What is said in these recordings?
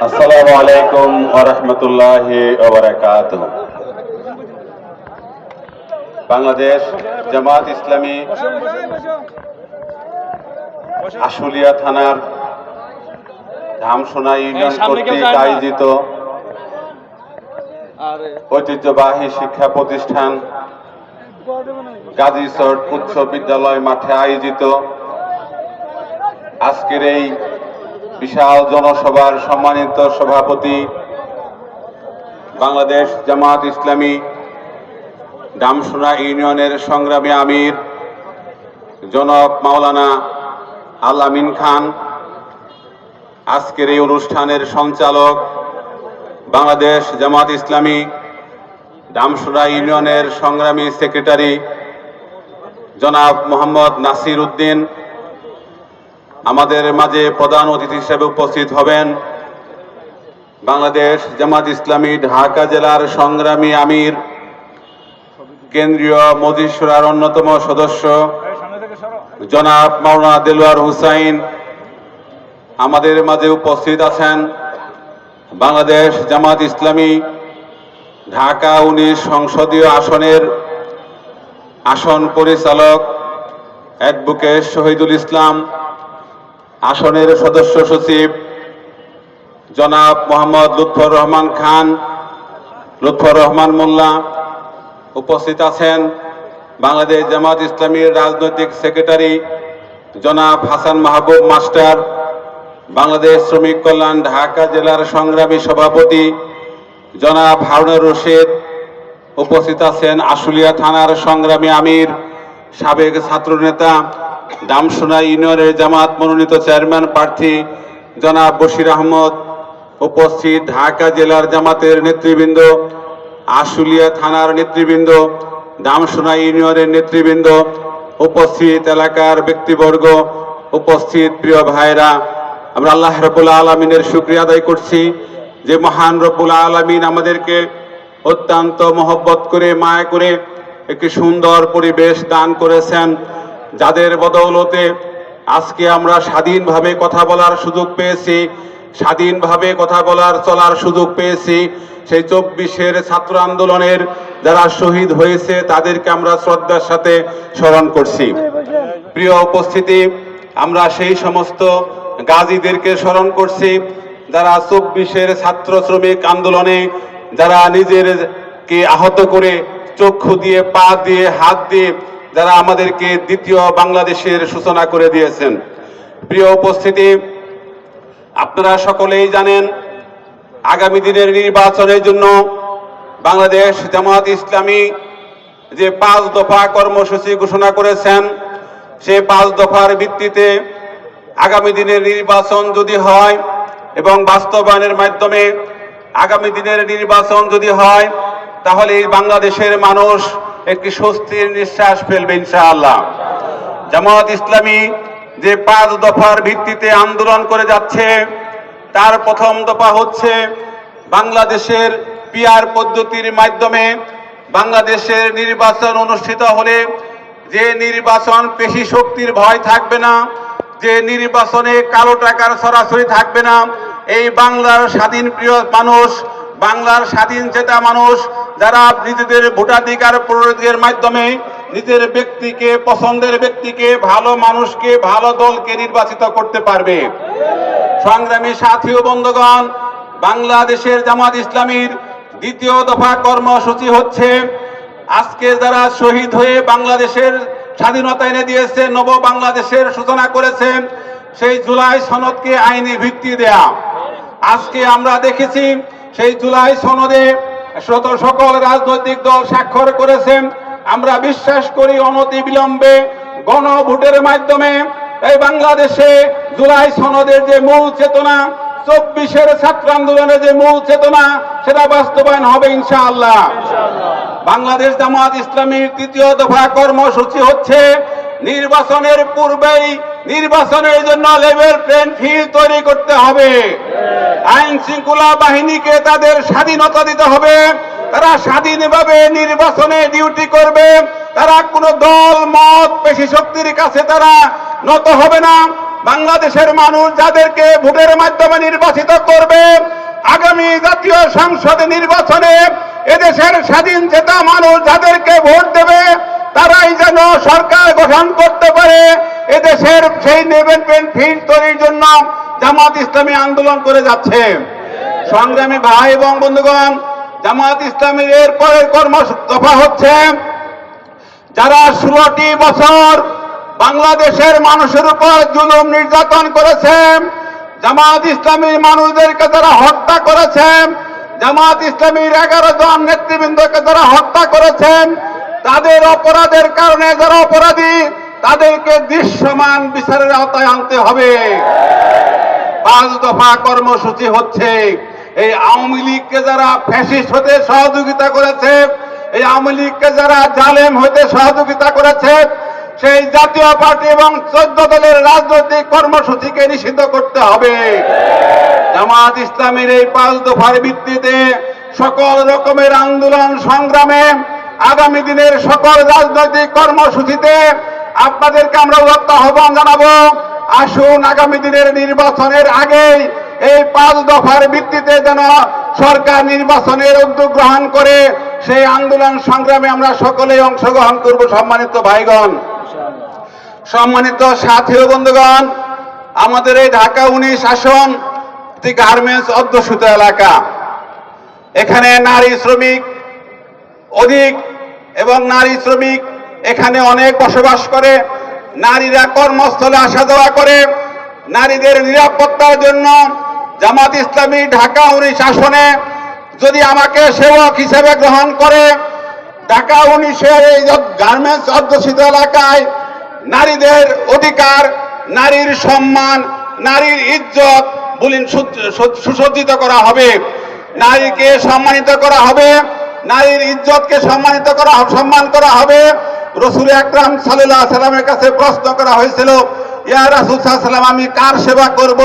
আসসালামু আলাইকুম ওরহমতুল্লাহ ওবরাকাত বাংলাদেশ জামাত ইসলামী আশুলিয়া থানার ধামসোনা ইউনিয়ন কর্তৃক আয়োজিত ঐতিহ্যবাহী শিক্ষা প্রতিষ্ঠান গাজীচর উচ্চ বিদ্যালয় মাঠে আয়োজিত আজকের এই বিশাল জনসভার সম্মানিত সভাপতি, বাংলাদেশ জামাত ইসলামী ডামসোনা ইউনিয়নের সংগ্রামী আমির জনক মাওলানা আলামিন খান। আজকের এই অনুষ্ঠানের সঞ্চালক বাংলাদেশ জামাত ইসলামী ডামসোনা ইউনিয়নের সংগ্রামী সেক্রেটারি জনাব মোহাম্মদ নাসির উদ্দিন। আমাদের মাঝে প্রধান অতিথি হিসেবে উপস্থিত হবেন বাংলাদেশ জামাত ইসলামী ঢাকা জেলার সংগ্রামী আমির, কেন্দ্রীয় মজিসুরার অন্যতম সদস্য জনাব মাওলানা দেলোয়ার হুসাইন। আমাদের মাঝে উপস্থিত আছেন বাংলাদেশ জামাত ইসলামী ঢাকা উনিশ সংসদীয় আসনের আসন পরিচালক অ্যাডভোকেট শহীদুল ইসলাম। আসনের সদস্য সচিব জনাব মোহাম্মদ লুৎফর রহমান খান, লুৎফর রহমান মোল্লা উপস্থিত আছেন বাংলাদেশ জামাত ইসলামীর রাজনৈতিক সেক্রেটারি জনাব হাসান মাহবুব মাস্টার, বাংলাদেশ শ্রমিক কল্যাণ ঢাকা জেলার সংগ্রামী সভাপতি জনাব হারুনুর রশিদ, উপস্থিত আছেন আশুলিয়া থানার সংগ্রামী আমির, সাবেক ছাত্রনেতা ডামসোনা ইউনিয়নের জামাত মনোনীত চেয়ারম্যান প্রার্থী জনাব বশির আহমদ। উপস্থিত ঢাকা জেলার জামাতের নেতৃবৃন্দ, আশুলিয়া থানার নেতৃবৃন্দ ডামসোনা ইউনিয়নের নেতৃবৃন্দ, উপস্থিত এলাকার ব্যক্তিবর্গ, উপস্থিত প্রিয় ভাইরা আমরা আল্লাহ রবুল্লা আলমিনের শুক্রিয়া আদায় করছি যে মহান রব্বুল আলমিন আমাদেরকে অত্যন্ত মহব্বত করে, মায়া করে একটি সুন্দর পরিবেশ দান করেছেন। যাদের বদৌলতে আজকে আমরা স্বাধীনভাবে কথা বলার সুযোগ পেয়েছি, স্বাধীনভাবে কথা বলার চলার সুযোগ পেয়েছি, সেই চব্বিশের ছাত্র আন্দোলনের যারা শহীদ হয়েছে তাদেরকে আমরা শ্রদ্ধার সাথে স্মরণ করছি। প্রিয় উপস্থিতি, আমরা সেই সমস্ত গাজীদেরকে স্মরণ করছি, যারা চব্বিশের ছাত্র শ্রমিক আন্দোলনে যারা নিজেরকে আহত করে চক্ষু দিয়ে, পা দিয়ে, হাত দিয়ে যারা আমাদেরকে দ্বিতীয় বাংলাদেশের সূচনা করে দিয়েছেন। প্রিয় উপস্থিতি, আপনারা সকলেই জানেন, আগামী দিনের নির্বাচনের জন্য বাংলাদেশ জামাত ইসলামী যে পাঁচ দফা কর্মসূচি ঘোষণা করেছেন, সে পাঁচ দফার ভিত্তিতে আগামী দিনের নির্বাচন যদি হয় এবং বাস্তবায়নের মাধ্যমে আগামী দিনের নির্বাচন যদি হয়, তাহলে বাংলাদেশের মানুষ একটি স্বস্তির নিঃশ্বাস ফেলবে ইনশাআল্লাহ। জামাত ইসলামী যে পাঁচ দফার ভিত্তিতে আন্দোলন করে যাচ্ছে, তার প্রথম দফা হচ্ছে বাংলাদেশের পিয়ার পদ্ধতির মাধ্যমে বাংলাদেশের নির্বাচন অনুষ্ঠিত হলে যে নির্বাচন পেশি শক্তির ভয় থাকবে না, যে নির্বাচনে কালো টাকার সরাসরি থাকবে না, এই বাংলার স্বাধীন প্রিয় মানুষ, বাংলার স্বাধীন চেতা মানুষ যারা নিজেদের ভোটাধিকার প্রয়োগের মাধ্যমে নিজের ব্যক্তিকে, পছন্দের ব্যক্তিকে, ভালো মানুষকে, ভালো দলকে নির্বাচিত করতে পারবে। সংগ্রামী সাথী ও বন্ধুগণ, বাংলাদেশের জামাত ইসলামীর দ্বিতীয় দফা কর্মসূচি হচ্ছে, আজকে যারা শহীদ হয়ে বাংলাদেশের স্বাধীনতা এনে দিয়েছে, নব বাংলাদেশের সূচনা করেছেন সেই জুলাই সনদকে আইনি ভিত্তি দেয়া। আজকে আমরা দেখেছি, সেই জুলাই সনদে শত সকল রাজনৈতিক দল স্বাক্ষর করেছেন। আমরা বিশ্বাস করি অনতি বিলম্বে গণভোটের মাধ্যমে এই বাংলাদেশে জুলাই সনদের যে মূল চেতনা চব্বিশের ছাত্র আন্দোলনের যে মূল চেতনা সেটা বাস্তবায়ন হবে ইনশাআল্লাহ। বাংলাদেশ জামাত ইসলামীর তৃতীয় দফা কর্মসূচি হচ্ছে নির্বাচনের পূর্বেই নির্বাচনের জন্য লেভেল প্লেন ফিল্ড তৈরি করতে হবে। আইন শৃঙ্খলা বাহিনীকে তাদের স্বাধীনতা দিতে হবে। তারা স্বাধীনভাবে নির্বাচনে ডিউটি করবে। তারা কোনো দল, মত, পেশি শক্তির কাছে তারা নত হবে না। বাংলাদেশের মানুষ যাদেরকে ভোটের মাধ্যমে নির্বাচিত করবে, আগামী জাতীয় সংসদ নির্বাচনে এদেশের স্বাধীন চেতা মানুষ যাদেরকে ভোট দেবে, তারাই যেন সরকার গঠন করতে পারে। এদেশের সেই ডেভেলপমেন্ট ফিল্ড তৈরির জন্য জামাত ইসলামী আন্দোলন করে যাচ্ছে। সংগ্রামী ভাই এবং বন্ধুগণ জামাত ইসলামীর এর পরের কর্ম দফা হচ্ছে যারা ষোলোটি বছর বাংলাদেশের মানুষের উপর জুলুম নির্যাতন করেছেন জামাত ইসলামীর মানুষদেরকে যারা হত্যা করেছেন জামাত ইসলামীর এগারো জন নেতৃবৃন্দকে যারা হত্যা করেছেন তাদের অপরাধের কারণে যারা অপরাধী তাদেরকে দৃশ্যমান বিচারের আওতায় আনতে হবে। পাঁচ দফা কর্মসূচি হচ্ছে। এই আওয়ামী লীগকে যারা ফ্যাসিস্ট হতে সহযোগিতা করেছে, এই আওয়ামী লীগকে যারা জালেম হতে সহযোগিতা করেছে, সেই জাতীয় পার্টি এবং চোদ্দ দলের রাজনৈতিক কর্মসূচিকে নিষিদ্ধ করতে হবে। জামাত ইসলামের এই পাঁচ দফার ভিত্তিতে সকল রকমের আন্দোলন সংগ্রামে আগামী দিনের সকল রাজনৈতিক কর্মসূচিতে আপনাদেরকে আমরা উদাত্ত আহ্বান জানাব, আসুন আগামী দিনের নির্বাচনের আগেই এই পাঁচ দফার ভিত্তিতে যেন সরকার নির্বাচনের উদ্যোগ গ্রহণ করে, সেই আন্দোলন সংগ্রামে আমরা সকলেই অংশগ্রহণ করব সম্মানিত ভাইগণ। সম্মানিত সাথী ও বন্ধুগণ, আমাদের এই ঢাকা উনিশ আসন একটি গার্মেন্টস অধ্যুষিত এলাকা। এখানে নারী শ্রমিক অধিক এবং নারী শ্রমিক এখানে অনেক বসবাস করে, নারীরা কর্মস্থলে আসা যাওয়া করে। নারীদের নিরাপত্তার জন্য জামাত ইসলামী ঢাকা উনিশ আসনে যদি আমাকে সেবক হিসেবে গ্রহণ করে, ঢাকা উনিশের এই গার্মেন্টস অধ্যুষিত এলাকায় নারীদের অধিকার, নারীর সম্মান, নারীর ইজ্জত বলিন সুসজ্জিত করা হবে। নারীকে সম্মানিত করা হবে, নারীর ইজ্জতকে সম্মানিত করা, সম্মান করা হবে। রসুল আকরাম সাল্লাহ সাল্লামের কাছে প্রশ্ন করা হয়েছিল ইয়া রাসুল সাল্লাম আমি কার সেবা করব?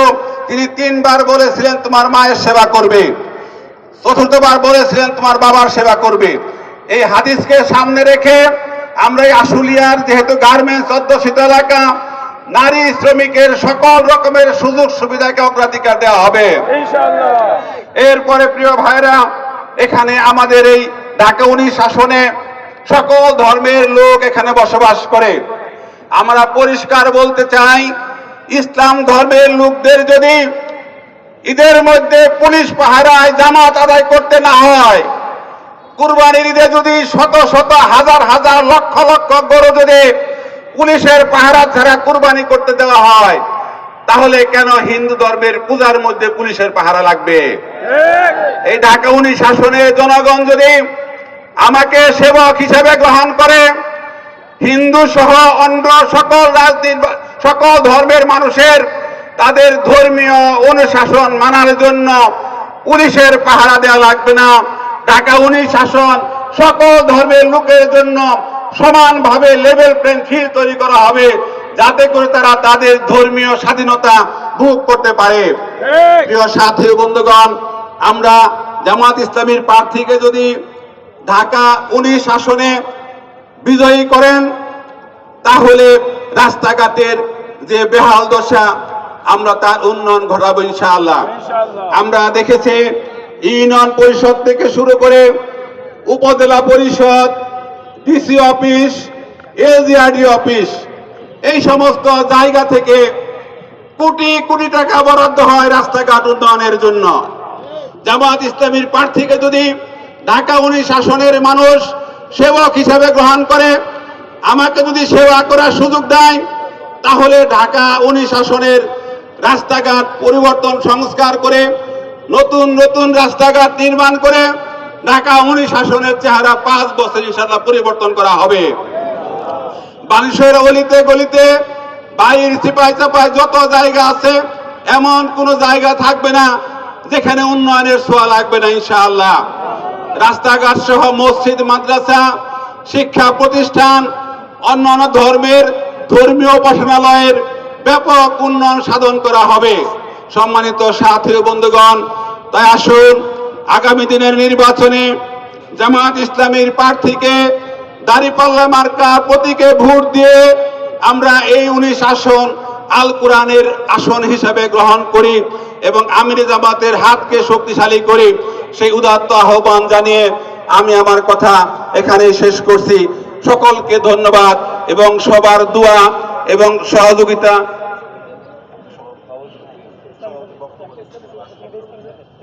তিনি তিনবার বলেছিলেন তোমার মায়ের সেবা করবে। চতুর্থবার বলেছিলেন তোমার বাবার সেবা করবে। এই হাদিসকে সামনে রেখে আমরা এই আশুলিয়ার যেহেতু গার্মেন্টস অধ্যুষিত এলাকা নারী শ্রমিকের সকল রকমের সুযোগ সুবিধাকে অগ্রাধিকার দেওয়া হবে। এরপরে প্রিয় ভাইরা এখানে আমাদের এই ঢাকা উনিশ আসনে সকল ধর্মের লোক এখানে বসবাস করে। আমরা পরিষ্কার বলতে চাই ইসলাম ধর্মের লোকদের যদি ঈদের মধ্যে পুলিশ পাহারায় জামাত আদায় করতে না হয় কুরবানির ঈদে যদি শত শত হাজার হাজার লক্ষ লক্ষ গরু যদি পুলিশের পাহারা ছাড়া কুরবানি করতে দেওয়া হয় তাহলে কেন হিন্দু ধর্মের পূজার মধ্যে পুলিশের পাহারা লাগবে? এই ঢাকা উনি শাসনে জনগণ যদি আমাকে সেবক হিসেবে গ্রহণ করে। হিন্দু সহ অন্য সকল রাজনীতি সকল ধর্মের মানুষের তাদের ধর্মীয় অনুশাসন মানার জন্য পুলিশের পাহারা দেওয়া লাগবে না। ঢাকা উনি শাসন সকল ধর্মের লোকের জন্য সমানভাবে লেভেল প্লেন ফিল তৈরি করা হবে যাতে করে তারা তাদের ধর্মীয় স্বাধীনতা ভোগ করতে পারে। প্রিয় সাথী বন্ধুগণ আমরা জামাত ইসলামীর প্রার্থীকে যদি ঢাকা উনিশ আসনে বিজয়ী করেন তাহলে রাস্তাঘাটের যে বেহাল দশা আমরা তার উন্নয়ন ঘটাবো ইনশাআল্লাহ। আমরা দেখেছি ইউনিয়ন পরিষদ থেকে শুরু করে উপজেলা পরিষদ ডিসি অফিস এলজিআরডি অফিস এই সমস্ত জায়গা থেকে কোটি কোটি টাকা বরাদ্দ হয় রাস্তাঘাট উন্নয়নের জন্য। জামাত ইসলামীর প্রার্থীকে যদি ঢাকা উনি শাসনের মানুষ, সেবক হিসেবে গ্রহণ করে। আমাকে যদি সেবা করার সুযোগ দেয়, তাহলে ঢাকা উনিশ আসনের রাস্তাঘাট পরিবর্তন সংস্কার করে, নতুন নতুন রাস্তাঘাট নির্মাণ করে, ঢাকা উনিশ আসনের চেহারা পাঁচ বছর ইনশাল্লাহ পরিবর্তন করা হবে। মানুষের অলিতে গলিতে বাইর চিপাই চাপায় যত জায়গা আছে, এমন কোন জায়গা থাকবে না, যেখানে উন্নয়নের ছোঁয়া লাগবে না ইনশাআল্লাহ। রাস্তাঘাট সহ মসজিদ, মাদ্রাসা, শিক্ষা প্রতিষ্ঠান, অন্যান্য ধর্মের ধর্মীয় উপাসনালয়ের ব্যাপক উন্নয়ন সাধন করা হবে। সম্মানিত সাথী বন্ধুগণ, তাই আসুন, আগামী দিনের নির্বাচনে জামাত ইসলামীর প্রার্থীকে দাঁড়িপাল্লা মার্কা প্রতীকে ভোট দিয়ে আমরা এই উনিশ আসন আল কোরআনের আসন হিসাবে গ্রহণ করি এবং আমির জামাতের হাতকে শক্তিশালী করি। সেই উদাত্ত আহ্বান জানিয়ে আমি আমার কথা এখানে শেষ করছি। সকলকে ধন্যবাদ এবং সবার দোয়া এবং সহযোগিতা